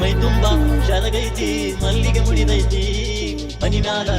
My Thumba ஜலகை தீ மல்லிகை முடிதை தீ பனிநாளா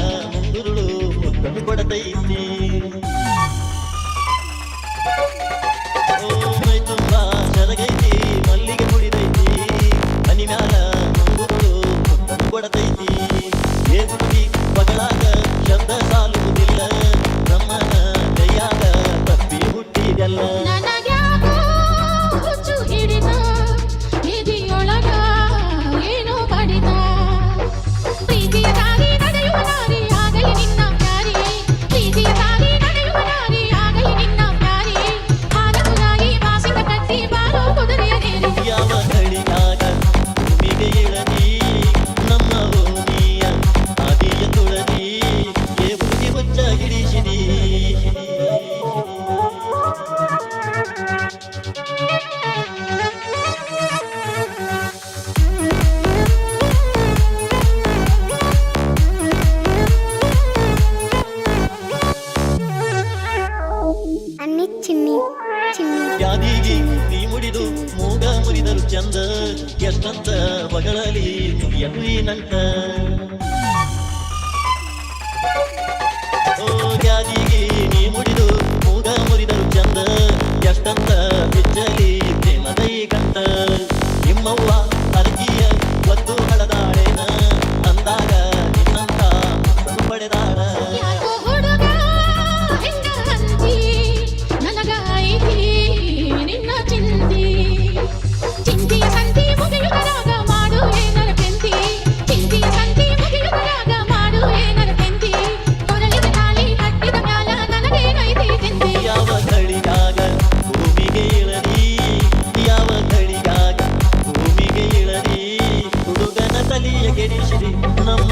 ಚಿನ್ನಿ ಚಿನ್ನಿ. ಯಾದಿಗೆ ನೀ ಮುಡಿದು ಮೂಗ ಮುರಿದರು ಚಂದ ಎಷ್ಟಂತ ಬಗಳಲಿ ಎನ್ನುವಿನಂತ ಓ ಯಾದಿಗೆ ನೀ ಮುಡಿದು ಮೂಗ ಮುರಿದರು ಚಂದ ಎಷ್ಟಂತ ಬಿಚ್ಚಲಿ ಪ್ರೇಮದೈ ಕಂತ. ಗಾಳಿಯ ಗೆಡಿಸಿರಿ ನಮ್ಮ